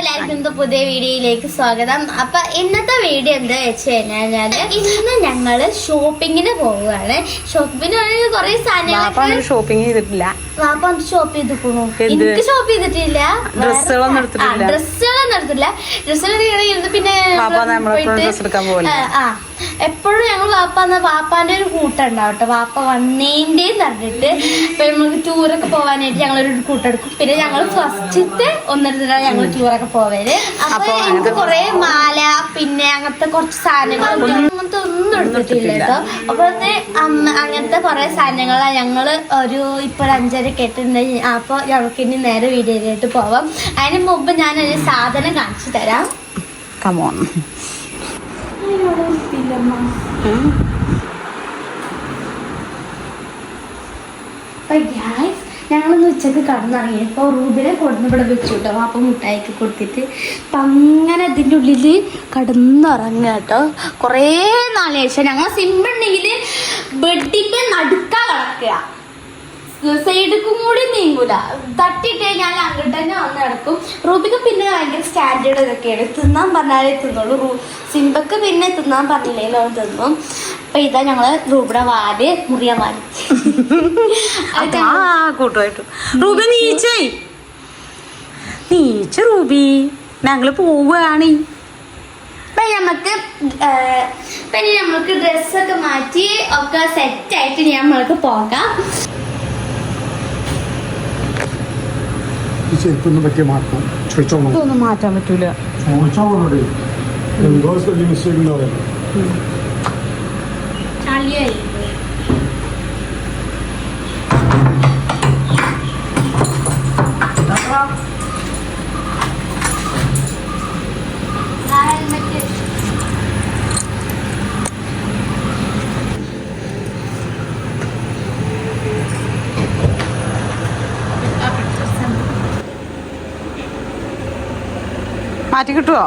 എല്ലാവർക്കും പുതിയ വീഡിയോയിലേക്ക് സ്വാഗതം. അപ്പൊ ഇന്നത്തെ വീഡിയോ എന്താ വെച്ച് ഞാൻ ഇന്ന് ഞങ്ങൾ ഷോപ്പിങ്ങിന് പോവുകയാണ്. ഷോപ്പിങ്ങിന് കുറെ സാധനങ്ങൾ ഷോപ്പിംഗ് ചെയ്തിട്ടില്ല. വാപ്പ ഷോപ്പ് ചെയ്തിരിക്കണു എന്ത്? എനിക്ക് ഷോപ്പ് ചെയ്തിട്ടില്ല. ഡ്രസ്സുകളൊന്നും എടുത്തിട്ടില്ല. ഡ്രസ്സുകളൊന്നും എടുത്തില്ല ഡ്രസ്സുകൾ പിന്നെ പോയിട്ട്? ആ, എപ്പോഴും ഞങ്ങൾ വാപ്പ എന്ന വാപ്പാന്റെ ഒരു കൂട്ടം ഉണ്ടാവട്ടെ. വാപ്പ വന്നേന്റെ പറഞ്ഞിട്ട് ഇപ്പൊ നമുക്ക് ടൂറൊക്കെ പോവാനായിട്ട് ഞങ്ങളൊരു കൂട്ടെടുക്കും പിന്നെ ഞങ്ങൾ ഫസ്റ്റത്തെ ഒന്നെടുത്തിട്ടാണ് ഞങ്ങൾ ടൂറൊക്കെ പോവൽ. അപ്പൊ ഞങ്ങൾക്ക് കൊറേ മാല പിന്നെ അങ്ങനത്തെ കുറച്ച് സാധനങ്ങൾ അങ്ങനത്തെ ഒന്നും എടുത്തിട്ടില്ല കേട്ടോ. അപ്പൊ അങ്ങനത്തെ കുറെ സാധനങ്ങളാണ് ഞങ്ങൾ ഒരു ഇപ്പൊ ഒരു അഞ്ചര കെട്ടുണ്ട് അപ്പൊ ഞങ്ങൾക്ക് ഇനി നേരെ വീഡിയോയിലോട്ട് പോവാം. അതിന് മുമ്പ് ഞാനൊരു സാധനം കാണിച്ചു തരാം. കമോൺ ഞങ്ങളൊന്ന് ഉച്ചയ്ക്ക് കടന്നിറങ്ങിയപ്പോൾ റൂബിനെ കൊടുന്ന് ഇവിടെ വെച്ചു കേട്ടോ. അപ്പം മുട്ടായിക്ക് കൊടുത്തിട്ട് അപ്പം അങ്ങനെ അതിന്റെ ഉള്ളിൽ കടന്നിറങ്ങുക കേട്ടോ. കുറേ നാളെ ശേഷം ഞങ്ങൾ സിമ്പിൾ ഉണ്ടെങ്കിൽ ബെഡിന്റെ നടുക്ക കിടക്കുക. സൈഡിക്കും കൂടി നീങ്ങൂല. തട്ടിട്ടേ ഞാൻ അങ്ങോട്ട് തന്നെ വന്ന് നടക്കും. റൂബിക്ക് പിന്നെ ഭയങ്കര സ്റ്റാൻഡേർഡ് ഇതൊക്കെയാണ്. തിന്നാൻ പറഞ്ഞാലേ തിന്നുള്ളൂ റൂ സിംബക്ക് പിന്നെ തിന്നാൻ പറഞ്ഞില്ലേലോ അവൻ തിന്നും. അപ്പൊ ഇതാ ഞങ്ങൾ റൂബിയുടെ വാൽ മുറിയാൻ വാൽ. കൂട്ടുമായിട്ടു റൂബി നീച്ചേ. നീച്ച റൂബി. ഞങ്ങൾ പോവുകയാണ് അപ്പൊ നമുക്ക് പിന്നെ നമുക്ക് ഡ്രസ്സൊക്കെ മാറ്റി ഒക്കെ സെറ്റ് ആയിട്ട് നമ്മൾക്ക് പോകാം. ചെരുപ്പൊന്നും പറ്റിയ മാറ്റം? ചോദിച്ചോളൂ. ഇതൊന്നും മാറ്റാൻ പറ്റൂല. ചോദിച്ചോളോട് എന്തോ മിസ്റ്റേക്ക് ഉണ്ടാവും ചളിയായി മാറ്റി കിട്ടുവോ?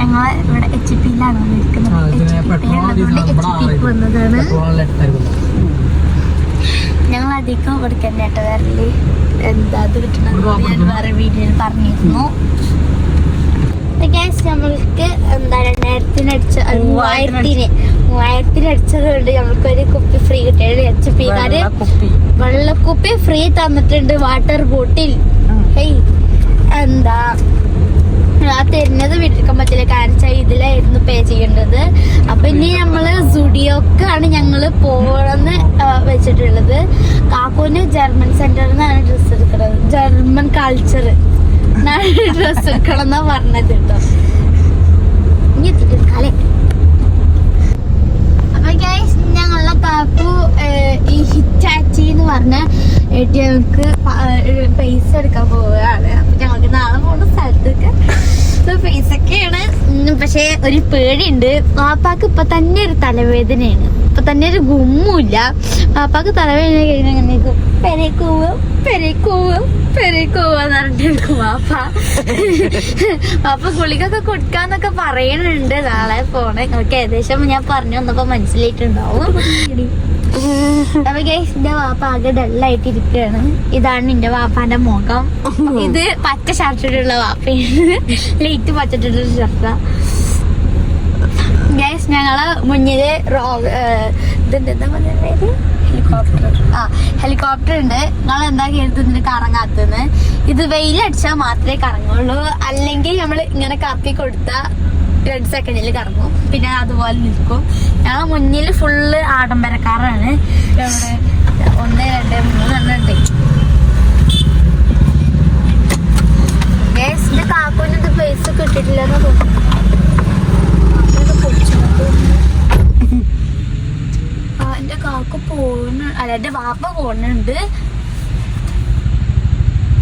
ഞങ്ങൾ ഇവിടെ എച്ച് പിയിലാണ് വന്നിരിക്കുന്നത് എച്ച് പിക്ക് വന്നതാണ്. ഞങ്ങൾ അധികം ഇവിടെ തന്നെ കേട്ടോ വരൽ എന്താ അത് കിട്ടണം ഞാൻ വേറെ വീഡിയോയിൽ പറഞ്ഞിരുന്നു. ഗ്യാസ് നമ്മൾക്ക് എന്താ രണ്ടായിരത്തിന് അടിച്ച മൂവായിരത്തിന് മൂവായിരത്തിന് അടിച്ചത് കൊണ്ട് നമ്മൾക്ക് ഒരു കുപ്പി ഫ്രീ കിട്ടിയത് എച്ച് പിക്കാര് കുപ്പി വെള്ളക്കുപ്പി. ഫ്രീ തന്നിട്ടുണ്ട് വാട്ടർ ബോട്ടിൽ. ഹേയ് എന്താ ആ തരുന്നത് വിട്ടിരിക്കാൻ പറ്റില്ല കാരണം വെച്ചാൽ ഇതിലായിരുന്നു പേ ചെയ്യേണ്ടത്. അപ്പൊ ഇനി നമ്മൾ സുഡിയോക്കാണ് ഞങ്ങൾ പോകണമെന്ന് വെച്ചിട്ടുള്ളത്. കാക്കൂന് ജർമ്മൻ സെന്ററിൽ നിന്നാണ് ഡ്രസ്സ് എടുക്കുന്നത് ജർമ്മൻ കൾച്ചർ ഡ്രസ്സ് എടുക്കണം എന്നാ പറഞ്ഞത് കേട്ടോ. ഇനി എത്തിയിട്ട് കാലേ അപ്പൊ ഗൈസ് ഞങ്ങളുടെ കാക്കു ഈ ഹിറ്റാച്ചി എന്ന് പറഞ്ഞ എ ടി എമ്മക്ക് പൈസ എടുക്കാൻ പോവുകയാണ്. അപ്പൊ നാളെ പോകുന്ന പക്ഷെ ഒരു പേടിയുണ്ട്. വാപ്പാക്ക് ഇപ്പൊ തന്നെ ഒരു തലവേദനയാണ്. ഇപ്പൊ തന്നെ ഒരു ഗുമ്മില്ല. വാപ്പാക്ക് തലവേദന കഴിഞ്ഞാൽ വാപ്പ. വാപ്പ ഗുളികൊക്കെ കൊടുക്കാന്നൊക്കെ പറയണുണ്ട് നാളെ പോണേ. നിങ്ങൾക്ക് ഏകദേശം ഞാൻ പറഞ്ഞു വന്നപ്പോ മനസ്സിലായിട്ടുണ്ടാവും. അപ്പൊ ഗൈസ് എന്റെ വാപ്പ ആകെ ഇരിക്കുകയാണ് ഇതാണ് എന്റെ വാപ്പാന്റെ മുഖം. ഇത് പച്ച ഷർട്ടിട്ടുള്ള വാപ്പയാണ്. ലൈറ്റ് പച്ചിട്ടുള്ള ഷർട്ടാ. ഗൈസ് ഞങ്ങൾ മുന്നിൽ റോ ഇതെന്താ ഇതുണ്ട് എന്താ പറയുക ഹെലികോപ്റ്റർ ആ ഹെലികോപ്റ്റർ ഉണ്ട്. നിങ്ങൾ എന്താ കരുതുന്നത് കറങ്ങാത്തത്? ഇത് വെയിലടിച്ചാൽ മാത്രമേ കറങ്ങുള്ളൂ. അല്ലെങ്കിൽ നമ്മൾ ഇങ്ങനെ കറക്കി കൊടുത്താൽ രണ്ട് സെക്കൻഡിൽ കറങ്ങും. പിന്നെ അതുപോലെ നിൽക്കും. ഞങ്ങൾ മുന്നിൽ ഫുള്ള് ആഡംബരക്കാരാണ്. ഇവിടെ ഒന്ന് രണ്ട് മൂന്ന് എണ്ണം ഉണ്ട്. ഗൈസ് ഇത് കാക്കൂന് ഇത് പൈസ കിട്ടിയിട്ടില്ലെന്ന് തോന്നുന്നു. എന്റെ കാക്ക പോകുന്ന അല്ല എന്റെ വാപ്പ പോണുണ്ട്.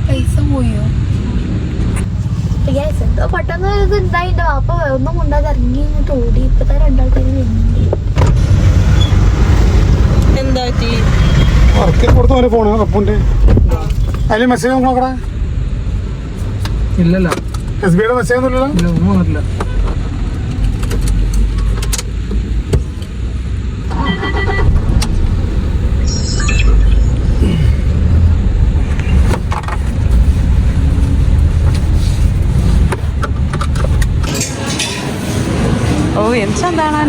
പൈസ പോയോ? പെട്ടെന്ന് ഇത് ഉണ്ടായിട്ടോ അപ്പൊ ഒന്നും കൊണ്ടാതെ ഇറങ്ങി ഇങ്ങോട്ട് ഓടി ഇപ്പത്തെ രണ്ടാൾക്കാര് എന്താ പറ്റി? കൊടുത്ത പോലെ ഫോണ് അപ്പുണ്ട്. അതിൽ മെസ്സേജ് നോക്കടാ ഇല്ലല്ല. എസ് ബിയുടെ മെസ്സേജ് ഒന്നും ഇല്ലല്ലോ? എന്ത് ചന്താണ്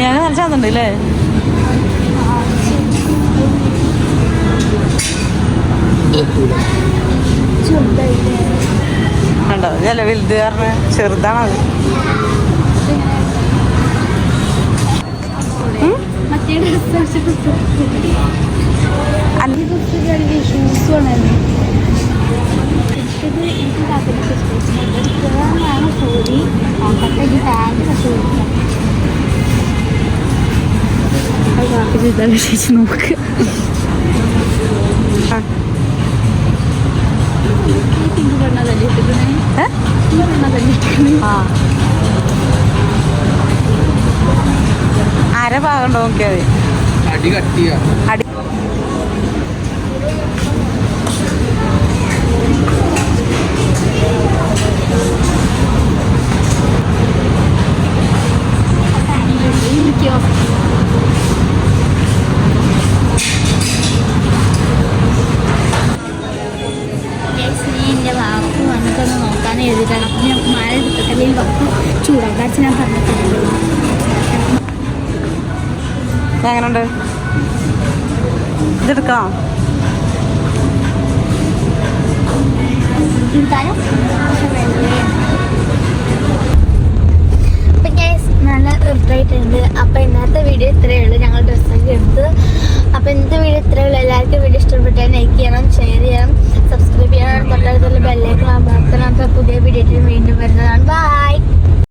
ഞാൻ നല്ല ചന്തണ്ട് അല്ലേ ഉണ്ടോ ഞല്ല വലുത് കാരണം ചെറുതാണത്. മറ്റേ ഡ്രസ് അഞ്ച് ഷൂസ് പെണ്ണതല്ലേ ഇട്ടിക്കണേ ആ അര ഭാഗം നോക്കിയാൽ അടി കട്ടിയാ. അടി ഇരിക്കോ? നീ എങ്ങനെയുണ്ട് ഇതെടുക്കാം? നല്ല അപ്പോൾ ഇന്നത്തെ വീഡിയോ ഇത്രയേ ഉള്ളൂ. ഞങ്ങൾ ഡ്രസ്സൊക്കെ എടുത്ത്. അപ്പോൾ ഇന്നത്തെ വീഡിയോ ഇത്രയേ ഉള്ളൂ. എല്ലാവർക്കും വീഡിയോ ഇഷ്ടപ്പെട്ടാൽ ലൈക്ക് ചെയ്യണം ഷെയർ ചെയ്യണം സബ്സ്ക്രൈബ് ചെയ്യണം. തൊട്ടടുത്തുള്ള ബെല്ലേക്കാൻ അമർത്തണം പുതിയ വീഡിയോ വീണ്ടും വരുന്നതാണ്. ബൈ